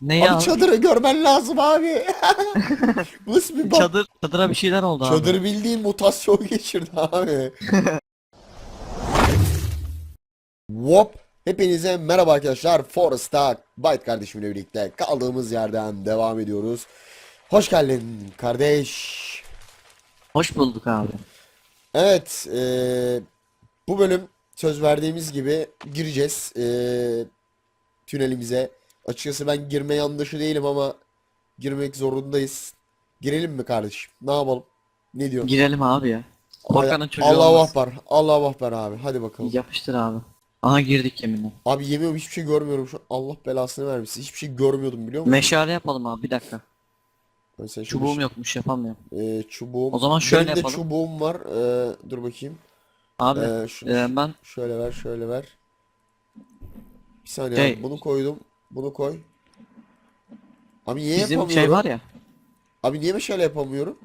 Ne Abi ya? çadırı görmen lazım abi. Nasıl bir bak. Çadır, çadıra bir şeyler oldu abi. Çadır bildiğin mutasyon geçirdi abi. Wop. Hepinize merhaba arkadaşlar. Forest'a Byte kardeşimle birlikte kaldığımız yerden devam ediyoruz. Hoş geldin kardeş. Hoş bulduk abi. Evet, eee, bu bölüm söz verdiğimiz gibi gireceğiz eee, tünelimize. Açıkçası ben girme yandaşı değilim ama girmek zorundayız. Girelim mi kardeşim? Ne yapalım? Ne diyorsun? Girelim abi ya. Korkanın çocuğu Allahu olmaz. Akbar. Allahu Akbar abi. Hadi bakalım. Yapıştır abi. Aha girdik yeminle. Abi yemiyorum hiçbir şey görmüyorum şu an. Allah belasını vermesin. Hiçbir şey görmüyordum biliyor musun? Meşale yapalım abi bir dakika. Şu Çubuğum meş- yokmuş yapamıyorum. Eee, çubuğum. O zaman şöyle Benim de yapalım. çubuğum var. Eee, dur bakayım. Abi Eee, şunu e, ben Şöyle ver, şöyle ver. Bir saniye Şey- abi, bunu koydum. Bunu koy. Abi niye bizim yapamıyorum? şey var ya. Abi niye meşale yapamıyorum?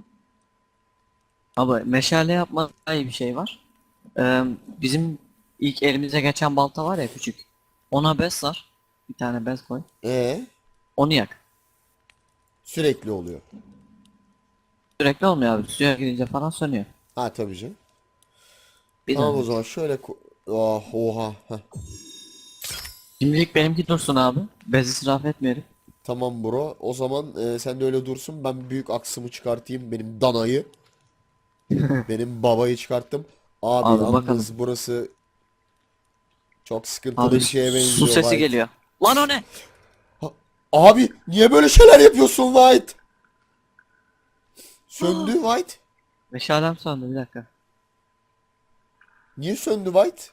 Abi meşale yapma iyi bir şey var. Ee, bizim ilk elimize geçen balta var ya küçük. Ona bez var. Bir tane bez koy. Ee, Onu yak. sürekli oluyor. Sürekli olmuyor abi. Suya girince falan sönüyor. Ha tabii canım. Bir Tamam o tane. zaman şöyle ko- Ah, oha. Heh. Şimdilik benimki dursun abi. Bez israf etmeyelim. Tamam bro. O zaman e, sen de öyle dursun. Ben büyük aksımı çıkartayım. Benim danayı. Benim babayı çıkarttım. Abi, Abi yalnız bakalım. burası çok sıkıntılı Abi bir şeye su benziyor sesi White. geliyor. Lan o ne? Abi niye böyle şeyler yapıyorsun White? Söndü White. Meşalem söndü bir dakika. Niye söndü White?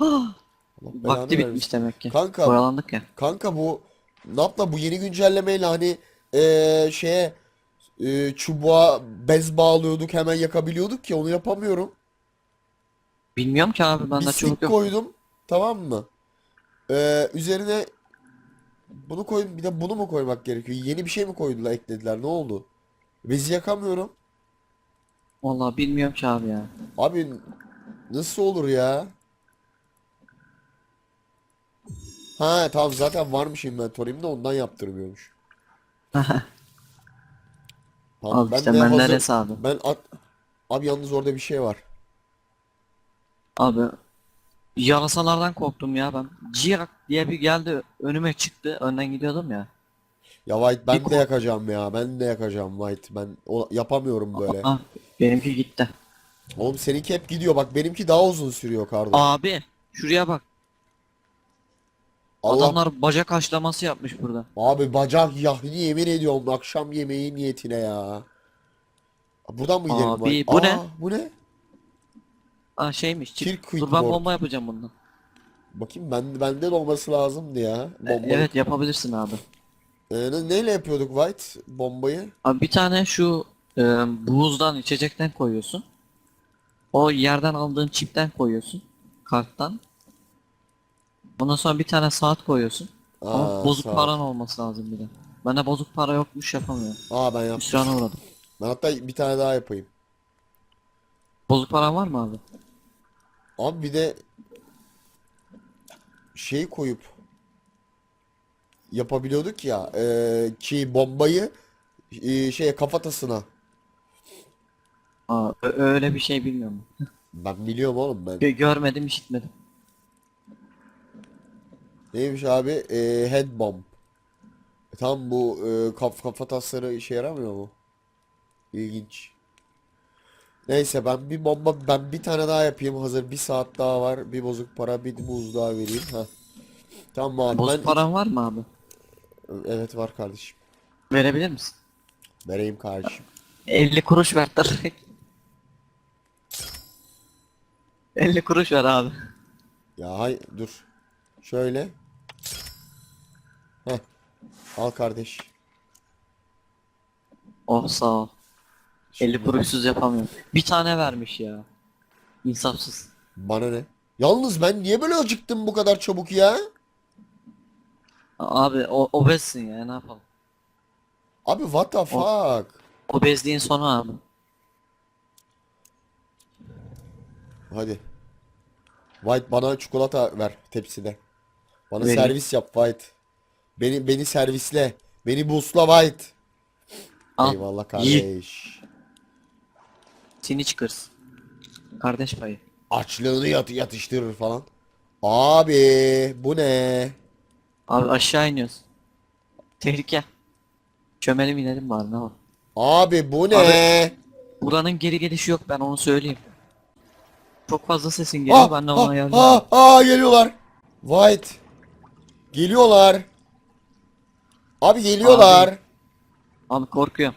Allah belanı Vakti vermesin. bitmiş demek ki. Kanka Oyalandık ya. kanka bu ne yaptı bu yeni güncellemeyle hani eee, şeye eee, çubuğa bez bağlıyorduk hemen yakabiliyorduk ya onu yapamıyorum. Bilmiyorum ki abi bende Bislik çubuk yok. koydum tamam mı? Eee, üzerine bunu koy bir de bunu mu koymak gerekiyor? Yeni bir şey mi koydular eklediler ne oldu? Bezi yakamıyorum. Vallahi bilmiyorum ki abi ya. Abi nasıl olur ya? Ha tamam zaten varmış inventory'imde ondan yaptırmıyormuş. Tamam Abi ben işte de ben hazır neresi abi? ben at abi yalnız orada bir şey var. Abi yarasalardan korktum ya ben. Ciyak diye bir geldi önüme çıktı. Önden gidiyordum ya. Ya White ben Bir de ko- yakacağım ya. Ben de yakacağım White. Ben o, yapamıyorum böyle. Ah benimki gitti. Oğlum seninki hep gidiyor. Bak benimki daha uzun sürüyor kardeş. Abi şuraya bak. Adamlar bacak haşlaması yapmış burada. abi bacak yahni yemin ediyorum akşam yemeği niyetine ya. Buradan mı gidelim Abi, bu Aa, ne? bu ne? Aa şeymiş. Çift. Dur ben bomba yapacağım bundan. Bakayım ben bende de olması lazımdı ya. E, Bomba. evet yapabilirsin abi. Ee, ne- neyle yapıyorduk White bombayı? Abi bir tane şu e, buzdan içecekten koyuyorsun. O yerden aldığın çipten koyuyorsun. Karttan. Ondan sonra bir tane saat koyuyorsun. Ama Aa, bozuk sağ ol. paran olması lazım bir de. Bende bozuk para yokmuş yapamıyorum. Aa ben yaptım. Hüsrana uğradım. Ben hatta bir tane daha yapayım. Bozuk paran var mı abi? Abi bir de şey koyup yapabiliyorduk ya eee, ki bombayı eee, şeye kafatasına. Aa, ö- öyle bir şey bilmiyorum. Ben biliyorum oğlum ben. Gö- görmedim, işitmedim. Neymiş abi? Eee head bomb. E, Tam bu eee, kaf kafatasları işe yaramıyor mu? İlginç. Neyse ben bir bomba ben bir tane daha yapayım. Hazır bir saat daha var. Bir bozuk para bir buz daha vereyim. Ha. Tamam abi Bozuk ben paran var mı abi? evet var kardeşim. Verebilir misin? Vereyim kardeşim. 50 kuruş ver direkt. 50 kuruş ver abi. Ya hay dur. Şöyle. Heh. Al kardeş. Oh sağ ol. 50 kuruşsuz yapamıyorum. Bir tane vermiş ya. İnsafsız. Bana ne? Yalnız ben niye böyle acıktım bu kadar çabuk ya? Abi o obezsin ya ne yapalım. Abi what the fuck? Obezliğin sonu abi. Hadi. White bana çikolata ver tepside. Bana Vereyim. servis yap White. Beni beni servisle. Beni boostla White. Al. Eyvallah kardeş. Seni çıkırsın. Kardeş payı. Açlığını yat yatıştırır falan. Abi bu ne? Abi aşağı iniyoruz. Tehlike. Çömelim inelim bari ne var. Abi bu ne? Buranın geri gelişi yok ben onu söyleyeyim. Çok fazla sesin geliyor Ah, ben de ona ah, ayarlıyorum. ah, ah, geliyorlar. White. Geliyorlar. Abi geliyorlar. Abi, Abi korkuyorum.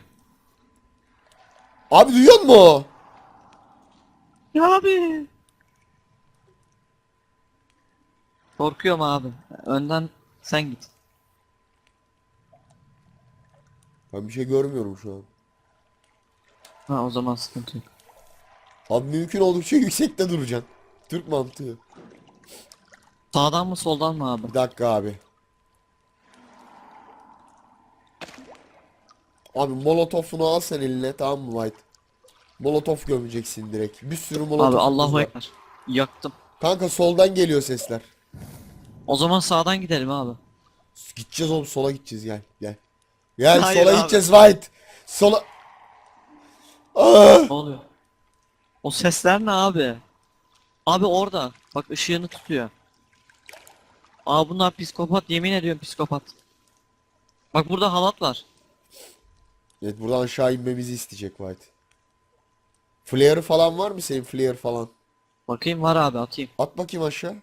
duyuyor musun? Ya abi. Korkuyorum abi. Önden sen git. Ben bir şey görmüyorum şu an. Ha o zaman sıkıntı yok. Abi mümkün oldukça yüksekte duracaksın. Türk mantığı. Sağdan mı soldan mı abi? Bir dakika abi. Abi molotofunu al sen eline tamam mı White? Molotof gömeceksin direkt. Bir sürü Abi molotof Allahu Ekber. Yaktım. Kanka soldan geliyor sesler. O zaman sağdan gidelim abi. Gideceğiz oğlum sola gideceğiz gel gel. Gel Hayır sola abi. gideceğiz White. Sola. Ah! Ne oluyor? O sesler ne abi? Abi orada. Bak ışığını tutuyor. Aa bunlar psikopat yemin ediyorum psikopat. Bak burada halat var. Evet buradan aşağı inmemizi isteyecek White. Flare falan var mı senin flare falan? Bakayım var abi atayım. At bakayım aşağı.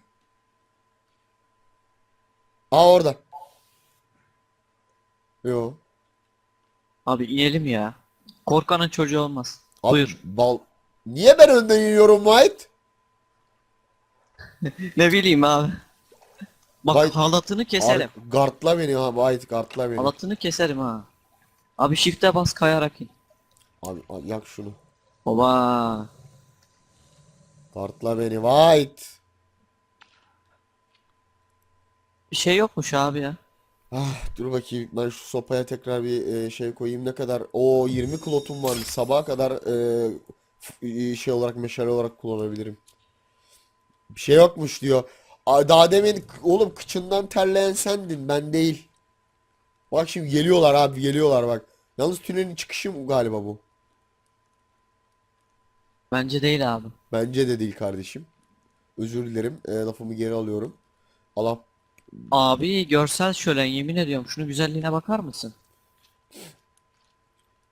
Aa orada. Yo. Abi inelim ya. Korkanın çocuğu olmaz. Abi, Buyur. Bal. Niye ben önden iniyorum White? Ne bileyim abi. Bak Vay- halatını keserim. Abi, Gardla beni ha White gardla beni. Halatını keserim ha. Abi shift'e bas kayarak in. Abi al, yak şunu. Baba. Gardla beni White. Bir şey yokmuş abi ya. Ah, dur bakayım ben şu sopaya tekrar bir e, şey koyayım ne kadar o 20 klotum var sabaha kadar e, f- e, şey olarak meşale olarak kullanabilirim. Bir şey yokmuş diyor. Aa, Daha demin oğlum kıçından terleyen sendin ben değil. Bak şimdi geliyorlar abi geliyorlar bak. Yalnız tünelin çıkışı galiba bu? Bence değil abi. Bence de değil kardeşim. Özür dilerim e, lafımı geri alıyorum. Allah Abi görsel şölen yemin ediyorum şunu güzelliğine bakar mısın?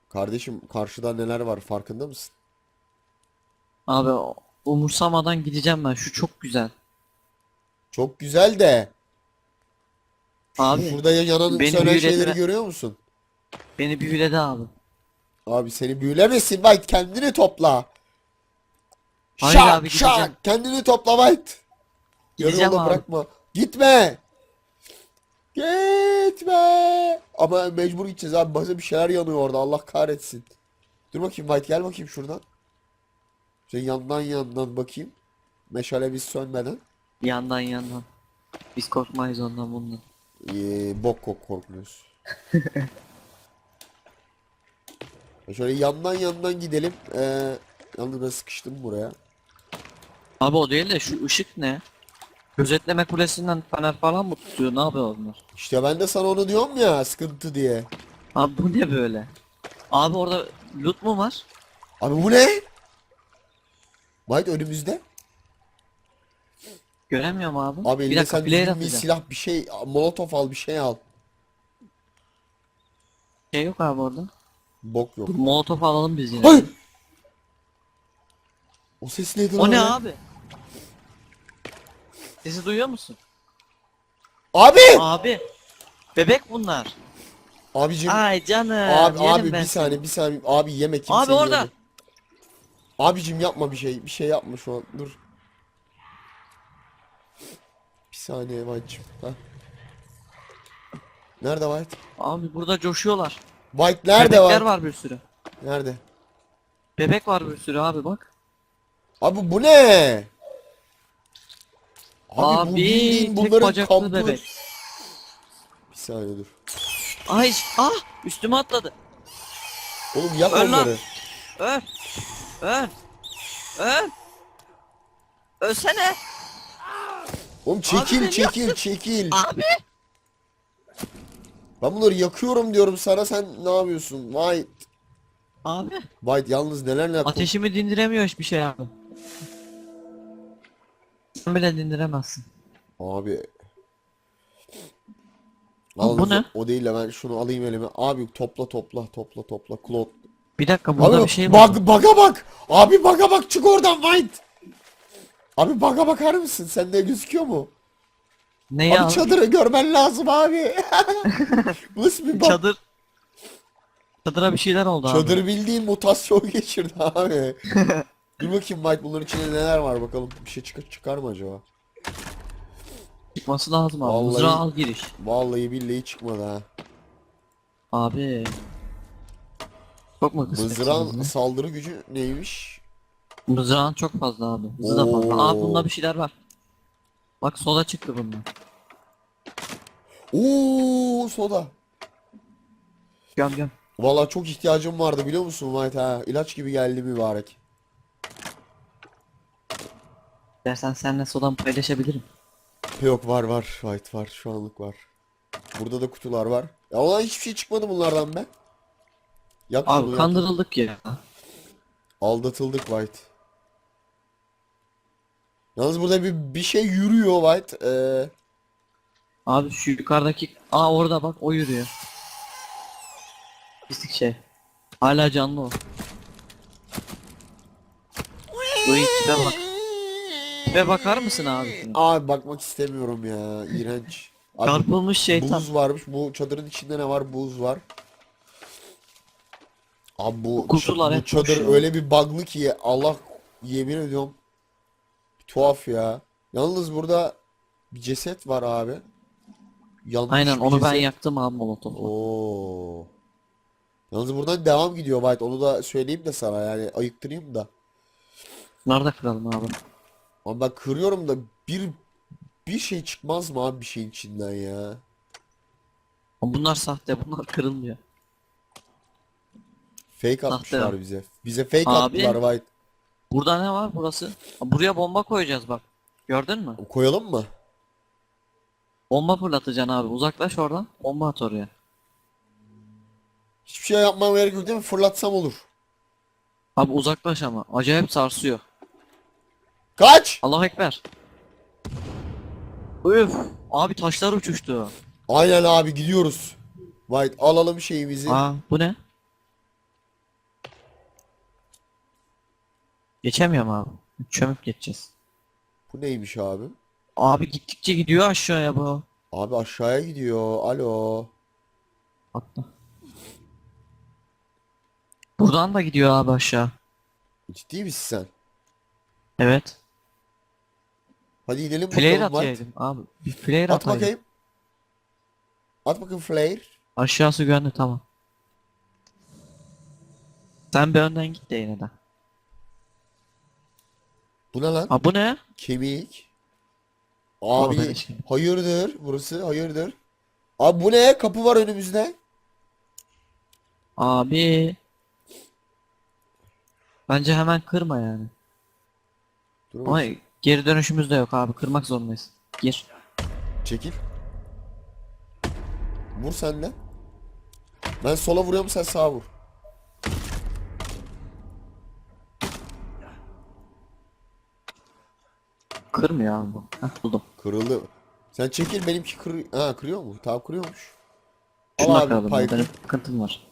kardeşim karşıda neler var farkında mısın? Abi umursamadan gideceğim ben şu çok güzel. Çok güzel de. Abi Şurada ya- yanan beni sönen büyüledi şeyleri görüyor musun? beni büyüledi abi. Abi seni büyülemesin White kendini topla. Hayır Şak, abi, şak, gideceğim. kendini topla White. Yarı Gideceğim yolda abi. bırakma. Gitme. Gitme. Ama mecbur gideceğiz abi. Bazen bir şeyler yanıyor orada. Allah kahretsin. Dur bakayım White gel bakayım şuradan. Şöyle yandan yandan bakayım. Meşale biz sönmeden. Yandan yandan. Biz korkmayız ondan bundan. Ee, bok kok korkmuyoruz. E Şöyle yandan yandan gidelim. Ee, yalnız ben sıkıştım buraya. Abi o değil de şu ışık ne? Gözetleme kulesinden fener falan mı tutuyor? Ne yapıyor onlar? İşte ben de sana onu diyorum ya sıkıntı diye. Abi bu ne böyle? Abi orada loot mu var? Abi bu ne? White önümüzde. Göremiyorum abi. Abi bir elinde dakika sen player düzgün bir atacağım. silah bir şey molotof al bir şey al. Şey yok abi orada. Bok yok. Dur molotof alalım biz yine. Hayır. O ses neydi O lan ne öyle? abi? Sesi duyuyor musun? Abi! Abi. Bebek bunlar. Abicim. Ay canım. Abi yerim abi ben bir saniye bir saniye abi yeme kimse Abi orada. yeme. Abicim yapma bir şey bir şey yapma şu an dur. Bir saniye White'cim. Ha. Nerede White? Abi burada coşuyorlar. White nerede Bebekler var? var bir sürü. Nerede? Bebek var bir sürü abi bak. Abi bu ne? Abi, Abi, bu bildiğin tek bunların bacaklı kampı. bebek. Bir saniye dur. Ay ah üstüme atladı. Oğlum yak Öl lan. onları. Öl. Öl. Öl. Ölsene. Oğlum çekil beni çekil çekil. Abi. Ben bunları yakıyorum diyorum sana sen ne yapıyorsun? White. Abi White yalnız neler neler ateşimi dindiremiyor hiçbir şey abi. Sen bile dindiremezsin. Abi. Abi bu Yalnız ne? O değil de ben şunu alayım elime. Abi topla topla topla topla. Klot. Bir dakika burada Abi bir şey var. bak baga bak. Abi baga bak çık oradan White. Abi baga bakar mısın? Sende gözüküyor mu? Ne Abi ya? çadırı görmen lazım abi. Bu Nasıl bir bak? Çadır. Çadıra bir şeyler oldu abi. Çadır bildiğin mutasyon geçirdi abi. Dur bakayım Mike bunların içinde neler var bakalım. Bir şey çıkar, çıkar mı acaba? Çıkması lazım abi. Vallahi- Mızrağı al giriş. Vallahi billahi çıkmadı ha. Abi. Mu kısmet Mızrağın saldırı gücü neymiş? Mızrağın çok fazla abi. Hızı da fazla. Aa bunda bir şeyler var. Bak sola çıktı bundan. Oo soda. Göm göm. Vallahi çok ihtiyacım vardı biliyor musun White ha? İlaç gibi geldi mübarek. Dersen seninle sodan paylaşabilirim. Yok var var White var şu anlık var. Burada da kutular var. Ya ulan hiçbir şey çıkmadı bunlardan be. Yak Abi kandırıldık ya. Aldatıldık White. Yalnız burada bir bir şey yürüyor White. Ee, Abi şu yukarıdaki... Aa orada bak o yürüyor. Pislik şey. Hala canlı o. Uy tipe bak. Tipe bakar mısın abi? abi bakmak istemiyorum ya. İğrenç. Abi, Çarpılmış şeytan. buz varmış. Bu çadırın içinde ne var? Buz var. Abi bu, bu hep çadır öyle bir bug'lı ki Allah yemin ediyorum. Tuhaf ya. Yalnız burada bir ceset var abi. Yanlış Aynen bir onu ben ceset. yaktım abi molotofla. Oo. Yalnız buradan devam gidiyor White. Onu da söyleyeyim de sana yani ayıktırayım da. Da kıralım abi. Ama ben kırıyorum da bir bir şey çıkmaz mı abi bir şeyin içinden ya? Ama bunlar sahte bunlar kırılmıyor. Fake atmışlar Sahte. bize. Bize fake Abi. attılar White. Burada ne var burası? Buraya bomba koyacağız bak. Gördün mü? Koyalım mı? Bomba fırlatacaksın abi. Uzaklaş oradan. Bomba at oraya. Hiçbir şey yapmam gerek yok değil mi? Fırlatsam olur. Abi uzaklaş ama. Acayip sarsıyor. Kaç! Allahu Ekber. Üf. Abi taşlar uçuştu. Aynen abi gidiyoruz. White alalım şeyimizi. Aa bu ne? Geçemiyorum abi. Çömüp geçeceğiz. Bu neymiş abi? Abi gittikçe gidiyor aşağıya bu. Abi aşağıya gidiyor. Alo. Atla. Buradan da gidiyor abi aşağı. Ciddi misin sen? Evet. Hadi gidelim Flare bakalım White. ataydım abi. Bir flare At ataydım. bakayım. At bakayım flare. Aşağısı güvenli tamam. Sen bir önden git de yine de. Bu ne lan? Aa bu ne? Kemik. Oğlum, Abi ben hayırdır burası hayırdır. Abi bu ne? Kapı var önümüzde. Abi. Bence hemen kırma yani. Dur Ama bakayım. geri dönüşümüz de yok abi. Kırmak zorundayız. Gir. Çekil. Vur sen de. Ben sola vuruyorum sen sağa vur. Kırmıyor abi bu. Heh buldum. Kırıldı. Sen çekil benimki kır... Ha kırıyor mu? Tamam kırıyormuş. Al Şuna abi kıralım. Piper. Benim sıkıntım var.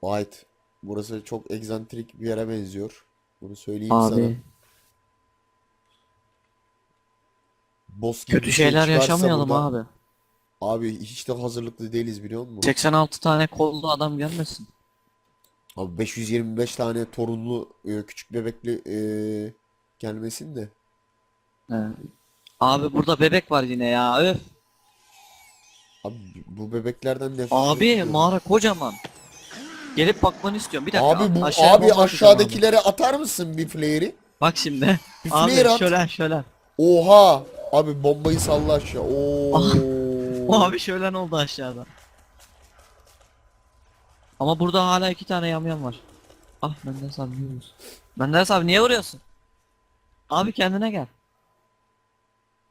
White. Burası çok egzantrik bir yere benziyor. Bunu söyleyeyim sana. Abi. Boss gibi Kötü şey şeyler çıkarsa yaşamayalım burada- abi. Abi hiç de hazırlıklı değiliz biliyor musun? 86 tane kollu adam gelmesin. Abi 525 tane torunlu e, küçük bebekli e, gelmesin de. He. Abi burada bebek var yine ya. Öf. Abi bu bebeklerden nefret Abi ediyorum. mağara kocaman. Gelip bakmanı istiyorum. Bir dakika. Abi bu aşağıya abi bomba atacağım aşağıdakilere atar mısın bir flare'i? abi. Bak şimdi. Bir abi flare at. şölen şölen. Oha! Abi bombayı salla aşağı. Oo. Abi şölen oldu aşağıda. Ama burada hala iki tane yamyam var. Ah Menderes abi niye vuruyorsun? Menderes abi niye vuruyorsun? Abi kendine gel.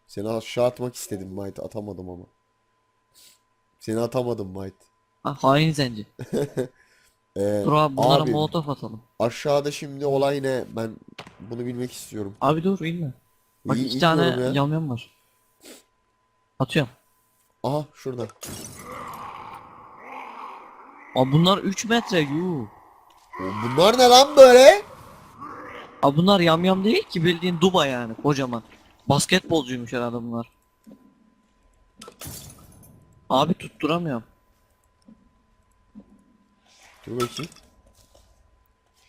Seni aşağı atmak istedim Might atamadım ama. Seni atamadım White. Ha, hain zenci. Ee, Dur abi bunlara abi, molotof atalım. aşağıda şimdi olay ne? Ben bunu bilmek istiyorum. Abi dur inme. Bak İyi- iki tane ya. yamyam var. Atıyorum. Aha şurada. Abi bunlar 3 metre yuh. Bunlar ne lan böyle? Abi bunlar yamyam değil ki bildiğin duba yani kocaman. Basketbolcuymuş herhalde bunlar. Abi tutturamıyorum. Dur bakayım.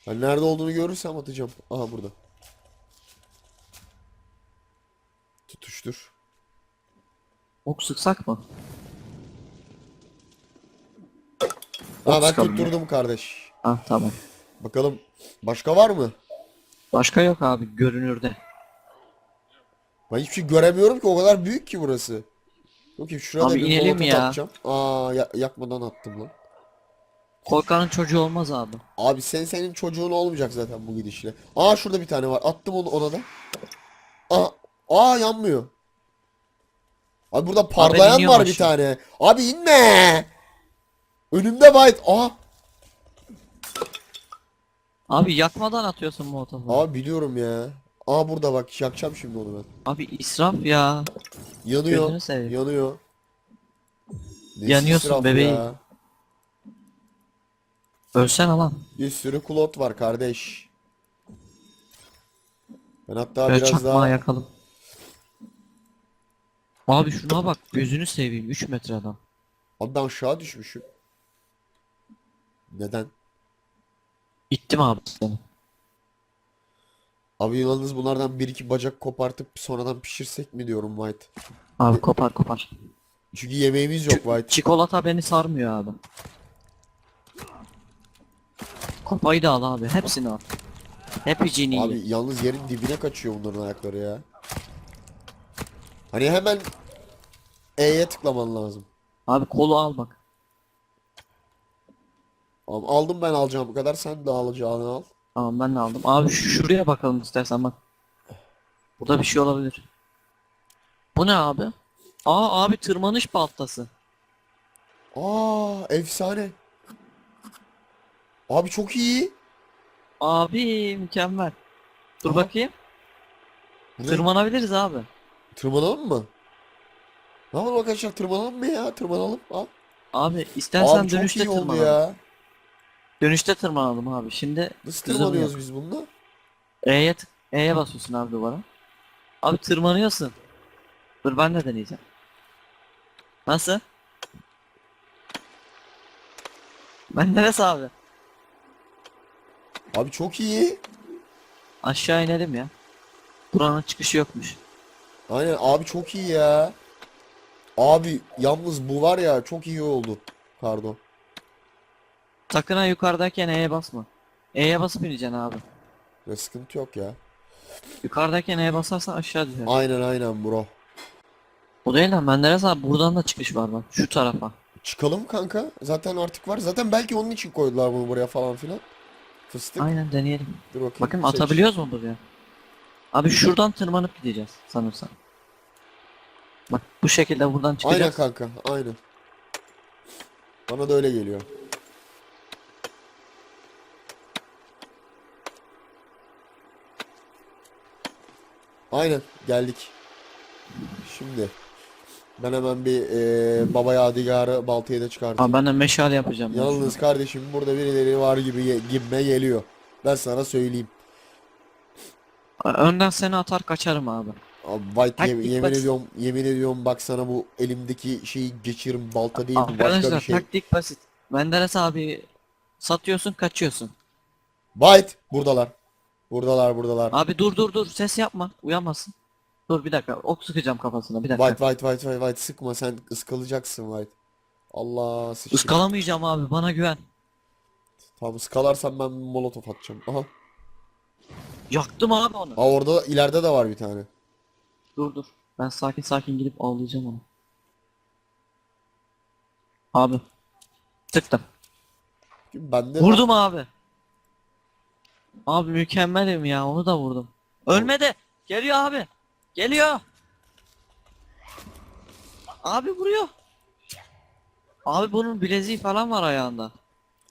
Ben nerede olduğunu görürsem atacağım. Aha burada. Tutuştur. Ok sıksak mı? Ok ben sıkalım ya. tutturdum kardeş. Ah tamam. Bakalım başka var mı? Başka yok abi görünürde. Ben hiçbir şey göremiyorum ki o kadar büyük ki burası. Bakayım şurada Abi bir inelim ya. atacağım. Aa ya- yakmadan attım lan. Korkanın çocuğu olmaz abi. Abi sen senin çocuğun olmayacak zaten bu gidişle. Aa şurada bir tane var. Attım onu ona da. Aa, aa yanmıyor. Abi burada parlayan iniyor var bir aşağı. tane. Abi inme. Önümde White. Aa, Abi yakmadan atıyorsun molotofu. aa biliyorum ya. Aa burada bak yakacağım şimdi onu ben. Abi israf ya. Yanıyor. Gözünü seveyim. Yanıyor. Nesi Yanıyorsun israf bebeğim. ya. Ölsene lan. Bir sürü kulot var kardeş. Ben hatta Böyle biraz çakmağı daha yakalım. Abi şuna bak gözünü seveyim 3 metre adam. Abi ben aşağı düşmüşüm. Neden? İttim abi seni. Abi yalnız bunlardan bir iki bacak kopartıp sonradan pişirsek mi diyorum White. Abi kopar kopar. Çünkü yemeğimiz yok White. Çikolata beni sarmıyor abi. Kopayı da al abi hepsini al. Hepsini Abi iyi. yalnız yerin dibine kaçıyor bunların ayakları ya. Hani hemen E'ye tıklaman lazım. Abi kolu al bak. Tamam, aldım ben alacağım bu kadar sen de alacağını al. Tamam ben de aldım. Abi şu şuraya bakalım istersen bak. Burada bir şey olabilir. Bu ne abi? Aa abi tırmanış baltası. Aa efsane. Abi çok iyi. Abi mükemmel. Dur Aha. bakayım. Burada Tırmanabiliriz abi. tırmanalım mı? Ne yapalım arkadaşlar tırmanalım mı ya? Tırmanalım. Al. Abi istersen Abi çok dönüşte iyi oldu tırmanalım. ya. Dönüşte tırmanalım abi. Şimdi Nasıl tırmanıyoruz biz bununla? E'ye tık- E'ye basıyorsun abi duvara. Abi tırmanıyorsun. Dur ben de deneyeceğim. Nasıl? Ben neresi abi? Abi çok iyi. Aşağı inelim ya. Buranın çıkışı yokmuş. Aynen abi çok iyi ya. Abi yalnız bu var ya çok iyi oldu. Pardon. Sakın ha yukarıdayken E'ye basma. E'ye basıp ineceksin abi. Ya sıkıntı yok ya. Yukarıdayken E'ye basarsan aşağı düşer. Aynen aynen bro. O değil lan Menderes abi buradan da çıkış var bak şu tarafa. Çıkalım kanka. Zaten artık var. Zaten belki onun için koydular bunu buraya falan filan. Fıstık. Aynen deneyelim. Dur bakayım. Bakın seç. atabiliyoruz mu buraya? Abi şuradan tırmanıp gideceğiz sanırsam. Bak bu şekilde buradan Aynen çıkacağız. kanka. Aynen. Bana da öyle geliyor. Aynen geldik. Şimdi ben hemen bir eee baba yadigarı baltayı da çıkartayım. Abi ben de meşale yapacağım. ya Yalnız kardeşim burada birileri var gibi ge- gibime geliyor. Ben sana söyleyeyim. Önden seni atar kaçarım abi. Abi White yemin basit. ediyorum yemin ediyorum bak sana bu elimdeki şeyi geçiririm balta değil bu başka bir Arkadaşlar şey. taktik basit. Menderes abi satıyorsun kaçıyorsun. White buradalar. Buradalar buradalar. Abi dur dur dur ses yapma uyanmasın. Dur bir dakika ok sıkacağım kafasına bir dakika. White White White White White sıkma sen ıskalayacaksın White. Allah sıçtık. Iskalamayacağım abi bana güven. Tamam ıskalarsan ben molotof atacağım. Aha. Yaktım abi onu. Aa orada ileride de var bir tane. Dur dur. Ben sakin sakin gidip avlayacağım onu. Abi. Tıktım. Ben de Vurdum abi. Abi mükemmelim ya onu da vurdum. Ölmedi. Geliyor abi. Geliyor. Abi vuruyor. Abi bunun bileziği falan var ayağında.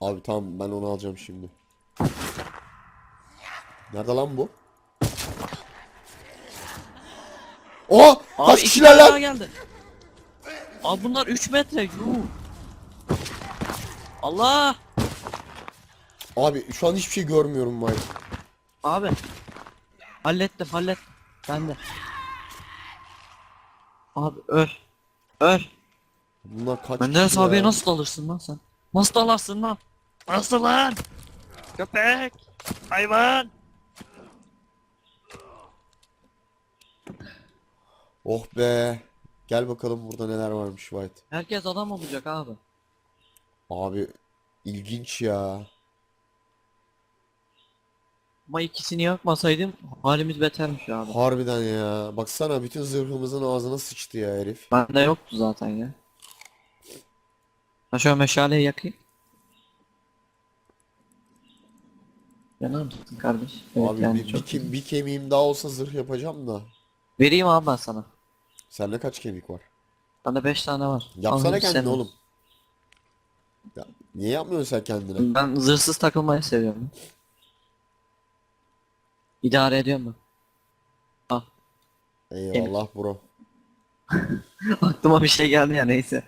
Abi tamam ben onu alacağım şimdi. Nerede lan bu? Oha! Abi Kaç iki kişiler tane daha lan? geldi. Abi bunlar 3 metre. Yuh. Allah. Abi şu an hiçbir şey görmüyorum Mike. Abi. Hallettim hallet. Ben de. Abi öl. Öl. Bunlar kaç Menderes kişi abiye ya? nasıl dalırsın lan sen? Nasıl dalarsın lan? Nasıl lan? Köpek. Hayvan. Oh be. Gel bakalım burada neler varmış White. Herkes adam olacak abi. Abi ilginç ya. Ama ikisini yakmasaydım halimiz betermiş abi. Harbiden ya. Baksana bütün zırhımızın ağzına sıçtı ya herif. Bende yoktu zaten ya. Ben şöyle meşaleyi yakayım. Yanar mısın kardeş? Evet Abi yani bir, bir, çok. ke- bir kemiğim daha olsa zırh yapacağım da. Vereyim abi ben sana. Sende kaç kemik var? Bende 5 tane var. Yapsana Al, kendini senin. oğlum. Ya, niye yapmıyorsun sen kendine? Ben zırhsız takılmayı seviyorum. İdare ediyorum ben. Ah. Eyvallah bro. Aklıma bir şey geldi ya neyse.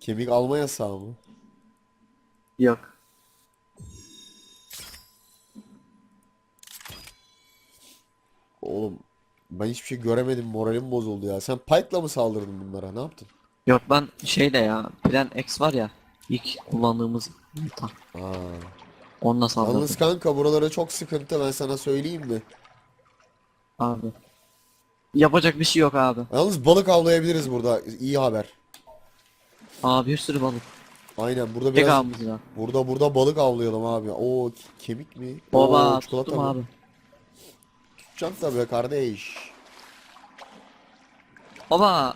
Kemik alma yasağı mı? Yok. Oğlum ben hiçbir şey göremedim moralim bozuldu ya. Sen Pike'la mı saldırdın bunlara? Ne yaptın? Yok ben şeyle ya. Plan X var ya. ilk kullandığımız yılta. Aa. Onunla saldırdım. Yalnız kanka buralara çok sıkıntı ben sana söyleyeyim mi? Abi. Yapacak bir şey yok abi. Yalnız balık avlayabiliriz burada. İyi haber. Aa bir sürü balık. Aynen burada Tek biraz ağımız ya. burada burada balık avlayalım abi. Oo ke- kemik mi? Baba Oo, çikolata tuttum mı? abi. Tutacağım tabii kardeş. Baba.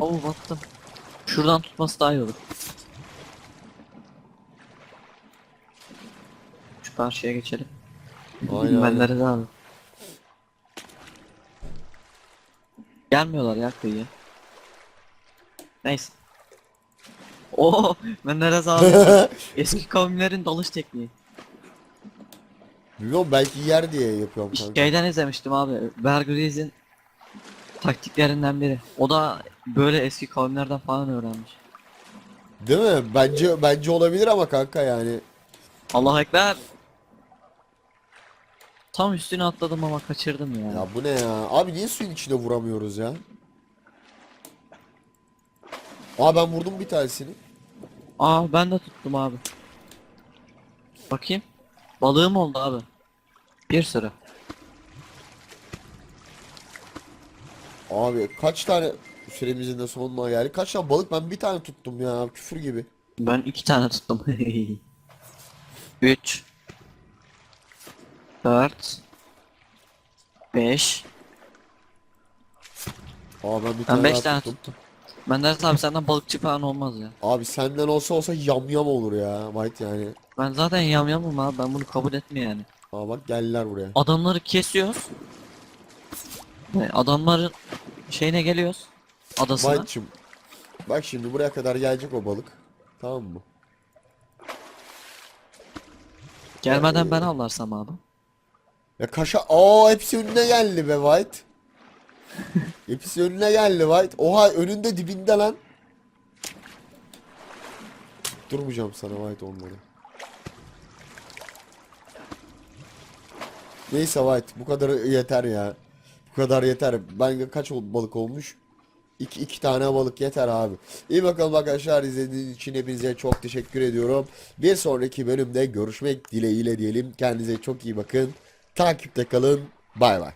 Oo battım. Şuradan tutması daha iyi olur. Karşıya geçelim. Aynen, de abi. Gelmiyorlar ya kıyıya. Neyse. Oo, Menderes abi. Eski kavimlerin dalış tekniği. Bilmiyorum belki yer diye yapıyorum kanka. Şeyden izlemiştim abi. Bear Grylls'in taktiklerinden biri. O da böyle eski kavimlerden falan öğrenmiş. Değil mi? Bence bence olabilir ama kanka yani. Allah ekber. Tam üstüne atladım ama kaçırdım ya. Ya bu ne ya? Abi niye suyun içine vuramıyoruz ya? Aa ben vurdum bir tanesini. Aa ben de tuttum abi. Bakayım. Balığım oldu abi. Bir sürü. Abi kaç tane süremizin de sonuna geldik. Kaç tane balık ben bir tane tuttum ya. Küfür gibi. Ben iki tane tuttum. Üç. Dört. Beş. Aa ben bir tane beş daha tane tuttum. Ben ders abi senden balıkçı falan olmaz ya. Abi senden olsa olsa yamyam olur ya. White yani. Ben zaten yamyamım abi ben bunu kabul etme yani. Aa bak geldiler buraya. Adamları kesiyoruz. Ve Adamların şeyine geliyoruz. Adasına. White'cım. Bak şimdi buraya kadar gelecek o balık. Tamam mı? Gelmeden ben avlarsam abi. Ya kaşa... Aa hepsi önüne geldi be White. hepsi önüne geldi White. Oha önünde dibinde lan. Durmayacağım sana White onları. Neyse White bu kadar yeter ya. Bu kadar yeter. Ben kaç balık olmuş? İki, iki tane balık yeter abi. İyi bakalım arkadaşlar izlediğiniz için hepinize çok teşekkür ediyorum. Bir sonraki bölümde görüşmek dileğiyle diyelim. Kendinize çok iyi bakın. Takipte kalın. Bay bay.